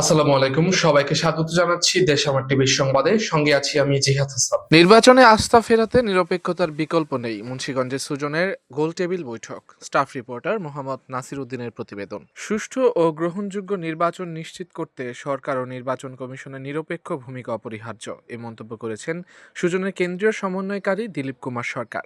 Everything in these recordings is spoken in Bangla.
আসসালামু আলাইকুম। সবাইকে স্বাগত জানাচ্ছি দেশ আমার টিভির সংবাদে। সঙ্গে আছি আমি জিহাদ হাসান। নির্বাচনে আস্থা ফেরাতে নিরপেক্ষতার বিকল্প নেই মুন্সিগঞ্জের সুজনের বৈঠক। স্টাফ রিপোর্টার মোহাম্মদ নাসির উদ্দিনের প্রতিবেদন। সুষ্ঠু ও গ্রহণযোগ্য নির্বাচন নিশ্চিত করতে সরকার ও নির্বাচন কমিশনের নিরপেক্ষ ভূমিকা অপরিহার্য। এ মন্তব্য করেছেন সুজনের কেন্দ্রীয় সমন্বয়কারী দিলীপ কুমার সরকার।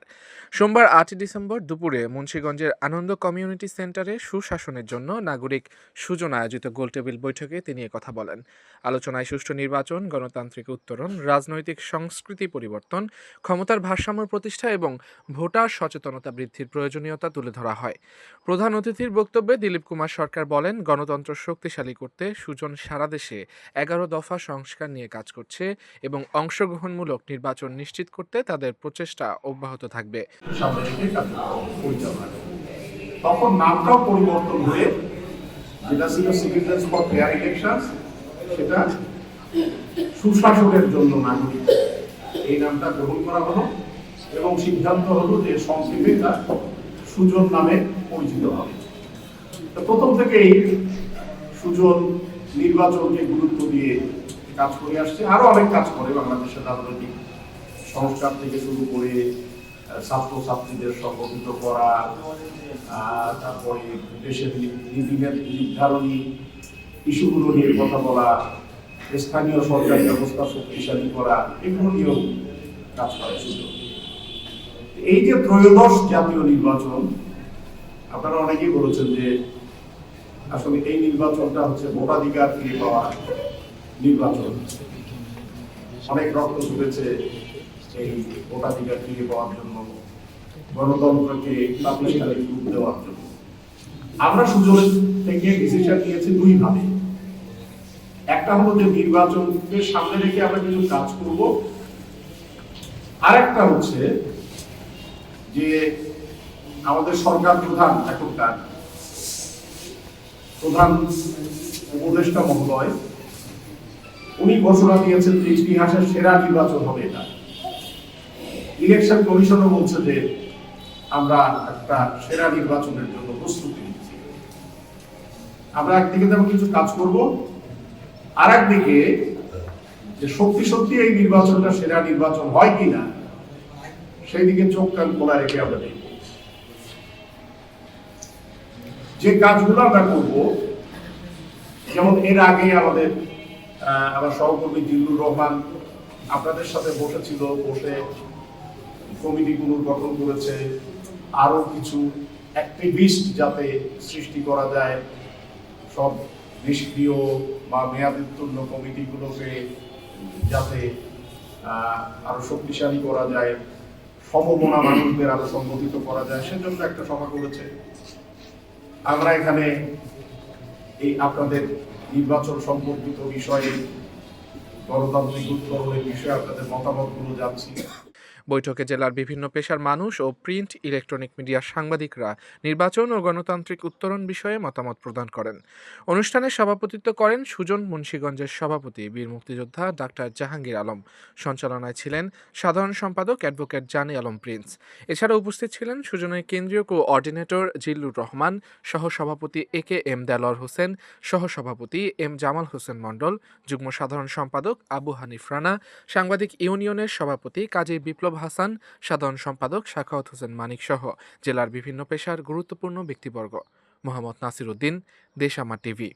সোমবার আটই ডিসেম্বর দুপুরে মুন্সিগঞ্জের আনন্দ কমিউনিটি সেন্টারে সুশাসনের জন্য নাগরিক সুজন আয়োজিত গোলটেবিল বৈঠকে তিনি এ কথা বলেন। আলোচনায় সুষ্ঠু নির্বাচন, গণতান্ত্রিক উত্তরণ, রাজনৈতিক সংস্কৃতি পরিবর্তন, ক্ষমতার ভারসাম্য প্রতিষ্ঠা এবং ভোটার সচেতনতা বৃদ্ধির প্রয়োজনীয়তা তুলে ধরা হয়। প্রধান অতিথির বক্তব্যে দিলীপ কুমার সরকার বলেন, গণতন্ত্র শক্তিশালী করতে সুজন সারা দেশে এগারো দফা সংস্কার নিয়ে কাজ করছে এবং অংশগ্রহণমূলক নির্বাচন নিশ্চিত করতে তাদের প্রচেষ্টা অব্যাহত থাকবে। তখন নামটাও পরিবর্তন হয়ে যেটা ছিল সিটিজেন্স ফর ফেয়ার ইলেকশন সেটা সুশাসনের জন্য নাগরিক এই নামটা গ্রহণ করা হলো এবং সিদ্ধান্ত হলো যে সংক্ষেপে তা সুজন নামে পরিচিত হবে। প্রথম থেকেই সুজন নির্বাচনকে গুরুত্ব দিয়ে কাজ করে আসছে। আরও অনেক কাজ করে বাংলাদেশের রাজনৈতিক সংস্কার থেকে শুরু করে ছাত্র ছাত্রীদের সংগঠিত করা তারপরে দেশের নি- নির্ধারণী ইস্যুগুলো নিয়ে কথা বলা, স্থানীয় সরকারি ব্যবস্থা শক্তিশালী করা, এগুলো নিয়েও কাজ করে শুধু এই যে ত্রয়োদশ জাতীয় নির্বাচন, আপনারা অনেকেই বলেছেন যে আসলে এই নির্বাচনটা হচ্ছে ভোটাধিকার ফিরে পাওয়া নির্বাচন। অনেক রক্ত ঝরেছে এই ভোটাধিকার ফিরে পাওয়ার জন্য গণতন্ত্রকে রূপ দেওয়ার জন্য। আমরা সুযোগ থেকে ডিসিশন নিয়েছি দুই ভাবে একটা হলো যে নির্বাচনকে সামনে রেখে আমরা কিছু কাজ করব। আরেকটা হচ্ছে যে আমাদের সরকার প্রধান এখনকার প্রধান উপদেষ্টা মহোদয়, উনি ঘোষণা দিয়েছেন যে ইতিহাসের সেরা নির্বাচন হবে এটা। ইলেকশন কমিশনও বলছে যে আমরা একটা সেরা নির্বাচনের জন্য প্রস্তুতি নিচ্ছি। আমরা একদিকে যেমন কিছু কাজ করব আর একদিকে যে সত্যি সত্যি এই নির্বাচনটা সেরা নির্বাচন হয় কিনা সেই দিকে চোখ কান খোলা রেখে আমরা দেখব। যে কাজগুলো আমরা করব, যেমন এর আগে আমাদের আমার সহকর্মী জিল্লুর রহমান আপনাদের সাথে বসেছিল, বসে কমিটিগুলো গঠন করেছে। আরও কিছু অ্যাক্টিভিস্ট যাতে সৃষ্টি করা যায় সব নিষ্ক্রিয় বা মেয়াদোত্তীর্ণ কমিটিগুলোকে যাতে আহ, আরও শক্তিশালী করা যায় সমমনা মানুষদের আরও সংগঠিত করা যায় সেজন্য একটা সভা করেছে। আমরা এখানে এই আপনাদের নির্বাচন সম্পর্কিত বিষয়ে গণতান্ত্রিক উত্তরণের বিষয়ে আপনাদের মতামতগুলো জানছি। বৈঠকে জেলার বিভিন্ন পেশার মানুষ ও প্রিন্ট, ইলেকট্রনিক মিডিয়ার সাংবাদিকরা নির্বাচন ও গণতান্ত্রিক উত্তরণ বিষয়ে মতামত প্রদান করেন। অনুষ্ঠানে সভাপতিত্ব করেন সুজন মুন্সীগঞ্জের সভাপতি, বীর মুক্তিযোদ্ধা ডাক্তার জাহাঙ্গীর আলম। সঞ্চালনায় ছিলেন সাধারণ সম্পাদক অ্যাডভোকেট জানি আলম প্রিন্স। এছাড়া উপস্থিত ছিলেন সুজনের কেন্দ্রীয় কোঅর্ডিনেটর জিল্লুর রহমান, সহসভাপতি A K M Delwar Hossain, সহসভাপতি এম জামাল হোসেন মণ্ডল, যুগ্ম সাধারণ সম্পাদক আবু হানিফ রানা, সাংবাদিক ইউনিয়নের সভাপতি কাজী বিপ্লব হাসান, সাধারণ সম্পাদক শাখাওত হোসেন মানিক সহ জেলার বিভিন্ন পেশার গুরুত্বপূর্ণ ব্যক্তিবর্গ। মোহাম্মদ নাসির উদ্দিন দেশ আমার টিভি।